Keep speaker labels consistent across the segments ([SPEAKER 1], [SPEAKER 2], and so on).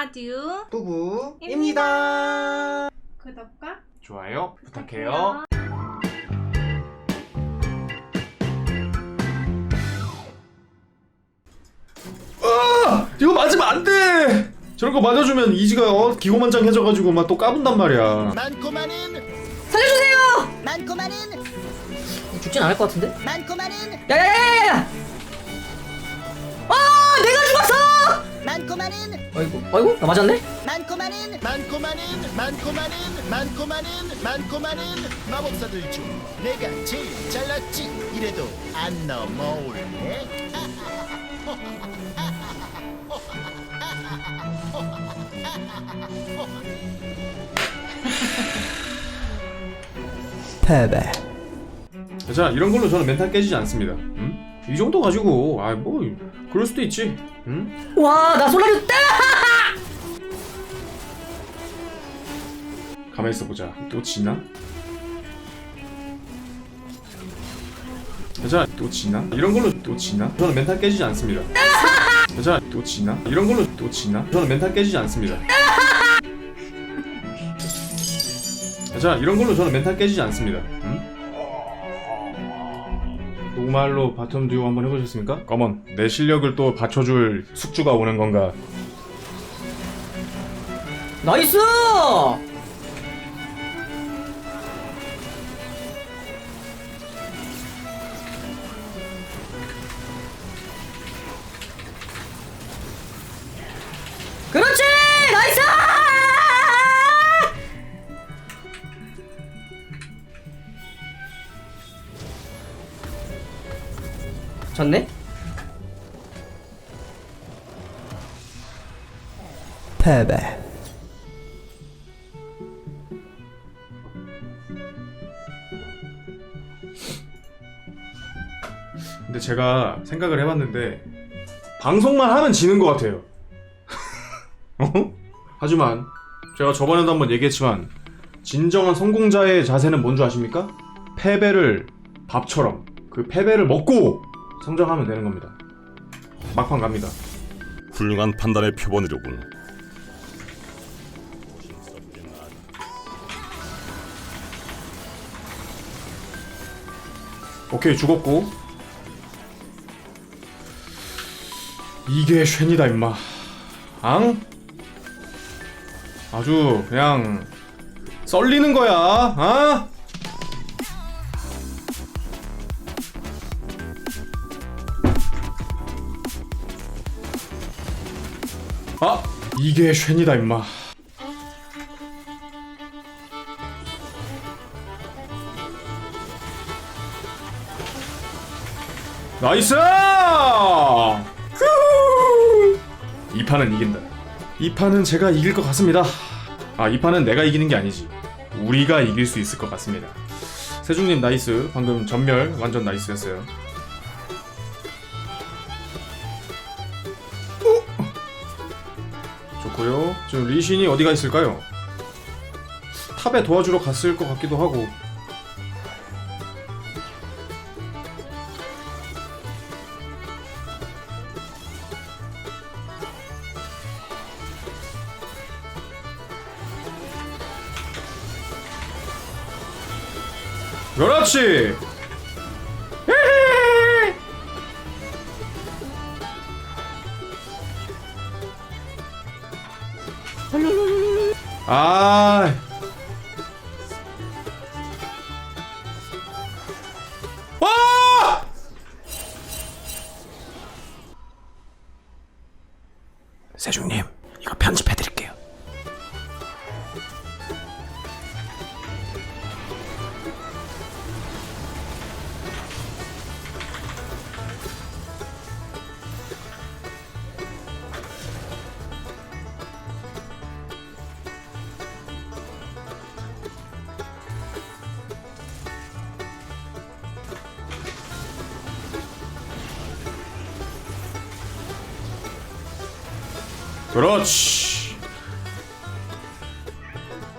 [SPEAKER 1] 아듀
[SPEAKER 2] 부부입니다.
[SPEAKER 1] 구독과
[SPEAKER 2] 좋아요 부탁해요. 아 이거 맞으면 안 돼. 저런 거 맞아주면 이지가 어, 기고만장해져가지고 막 또 까분단 말이야.
[SPEAKER 3] 많고 많은
[SPEAKER 4] 살려주세요!
[SPEAKER 3] 많고 많은
[SPEAKER 4] 죽진 않을 것 같은데?
[SPEAKER 3] 많고 많은
[SPEAKER 4] 야야야야야!
[SPEAKER 3] 많고 많은
[SPEAKER 4] 아이고 아이고 나 맞았네?
[SPEAKER 3] 많고 많은 많고 많은 많고 많은 많고 많은 많고 많은 마법사들 중 내가 제일 잘났지 이래도 안 넘어올래
[SPEAKER 4] 패배
[SPEAKER 2] 자 이런 걸로 저는 멘탈 깨지지 않습니다. 음? 이 정도 가지고 아 뭐 그럴 수도 있지. 음?
[SPEAKER 4] 와나 솔라리 따!
[SPEAKER 2] 가만 있어 보자. 또 지나? 자, 또 지나? 이런 걸로 또 지나? 저는 멘탈 깨지지 않습니다. 자, 또 지나? 이런 걸로 또 지나? 저는 멘탈 깨지지 않습니다. 자, 이런 걸로 저는 멘탈 깨지지 않습니다. 음? 노말로 바텀 듀오 한번 해보셨습니까? 검은 내 실력을 또 받쳐줄 숙주가 오는 건가?
[SPEAKER 4] 나이스! 졌네? 패배
[SPEAKER 2] 근데 제가 생각을 해봤는데 방송만 하면 지는 것 같아요. 어? 하지만 제가 저번에도 한번 얘기했지만 진정한 성공자의 자세는 뭔 줄 아십니까? 패배를 밥처럼 그 패배를 먹고 성장하면 되는 겁니다. 막판 갑니다.
[SPEAKER 5] 훌륭한 판단의 표본이로군.
[SPEAKER 2] 오케이 죽었고 이게 쉔이다 임마 앙? 아주 그냥 썰리는 거야 아? 아 이게 쉔이다 임마 나이스! 후! 이 판은 이긴다. 이 판은 제가 이길 것 같습니다. 아, 이 판은 내가 이기는 게 아니지. 우리가 이길 수 있을 것 같습니다. 세중님 나이스. 방금 전멸 완전 나이스였어요. 어? 좋고요. 지금 리신이 어디가 있을까요? 탑에 도와주러 갔을 것 같기도 하고. 그렇지. 아. 와! 세중님, 이거 편집해드릴게요. 그렇지.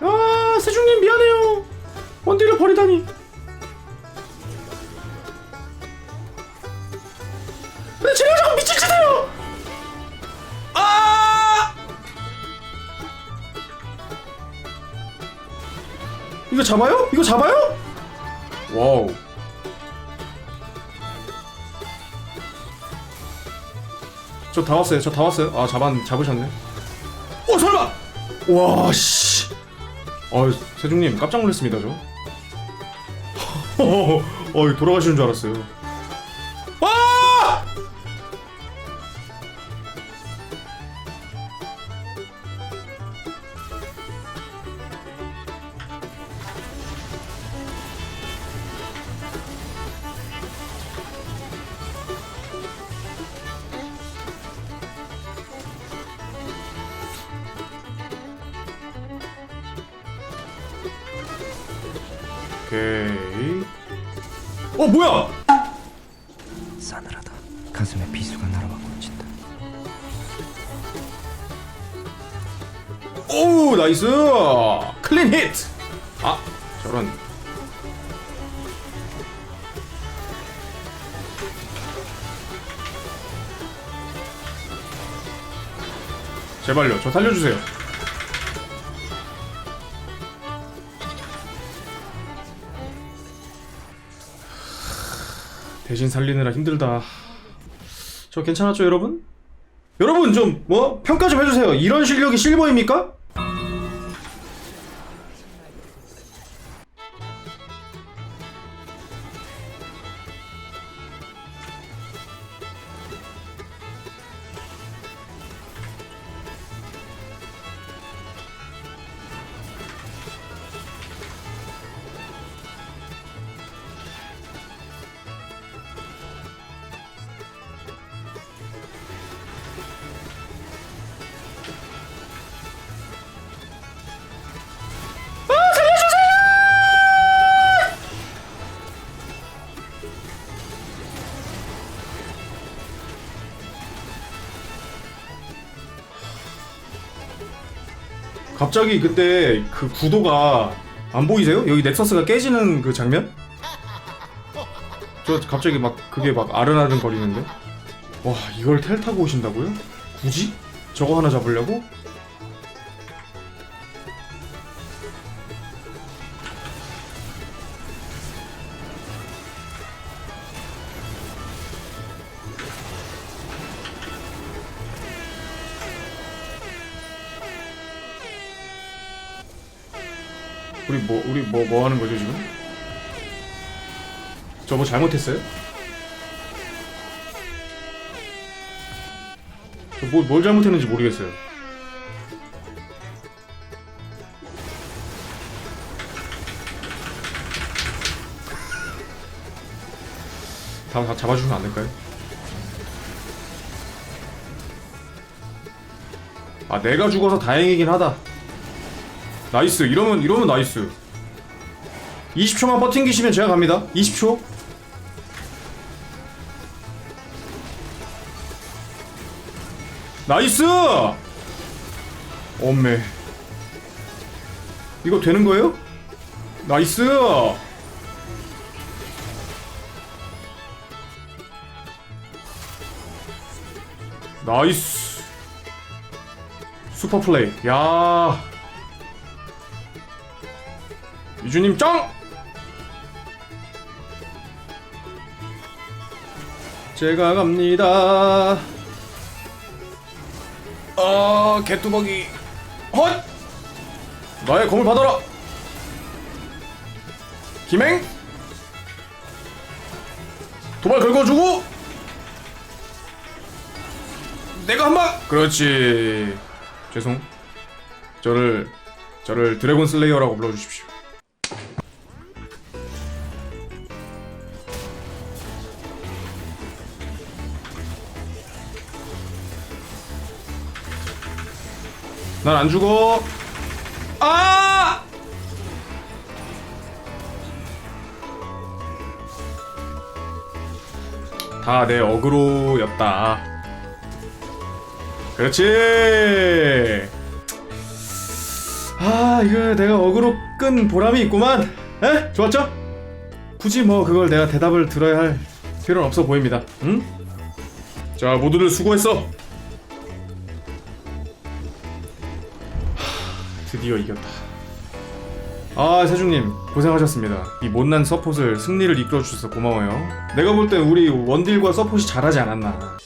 [SPEAKER 2] 아, 세중님 미안해요. 원딜을 버리다니. 근데 제가 자꾸 미칠 짓해요. 아! 이거 잡아요? 이거 잡아요? 와우. 저 다 왔어요. 저 다 왔어요. 아, 잡았, 잡으셨네. 어, 설마! 와, 씨. 어, 세종님, 깜짝 놀랐습니다, 저. 어, 어, 돌아가시는 줄 알았어요. 오케이. 어, 뭐야!
[SPEAKER 1] 싸늘하다. 가슴에 비수가 날아와 꽂힌다.
[SPEAKER 2] 오 나이스 클린 히트 아 저런 제발요 저 살려주세요 대신 살리느라 힘들다 저 괜찮았죠 여러분? 여러분 좀 뭐 평가 좀 해주세요 이런 실력이 실버입니까? 갑자기 그때 그 구도가 안 보이세요? 여기 넥서스가 깨지는 그 장면? 저 갑자기 막 그게 막 아른아른 거리는데 와 이걸 텔 타고 오신다고요? 굳이? 저거 하나 잡으려고? 우리 뭐 우리 뭐뭐 하는 거죠 지금? 저 뭐 잘못했어요? 저뭘 뭘 잘못했는지 모르겠어요. 다, 다 잡아주면 안 될까요? 아 내가 죽어서 다행이긴 하다. 나이스. 이러면 이러면 나이스. 20초만 버팅기시면 제가 갑니다. 20초. 나이스! 엄매. 이거 되는 거예요? 나이스! 나이스. 슈퍼 플레이. 야 유주님 짱! 제가 갑니다. 아, 개뚜벅이. 헛! 나의 검을 받아라! 김행! 도발 긁어주고! 내가 한 방! 그렇지. 죄송. 저를, 저를 드래곤 슬레이어라고 불러주십시오. 난 안 죽어. 아! 다 내 어그로였다. 그렇지. 아, 이거 내가 어그로 끈 보람이 있구만. 에? 좋았죠? 굳이 뭐 그걸 내가 대답을 들어야 할 필요는 없어 보입니다. 응? 자, 모두들 수고했어. 드디어 이겼다. 아 세중님 고생하셨습니다. 이 못난 서폿을 승리를 이끌어주셔서 고마워요. 내가 볼 땐 우리 원딜과 서폿이 잘하지 않았나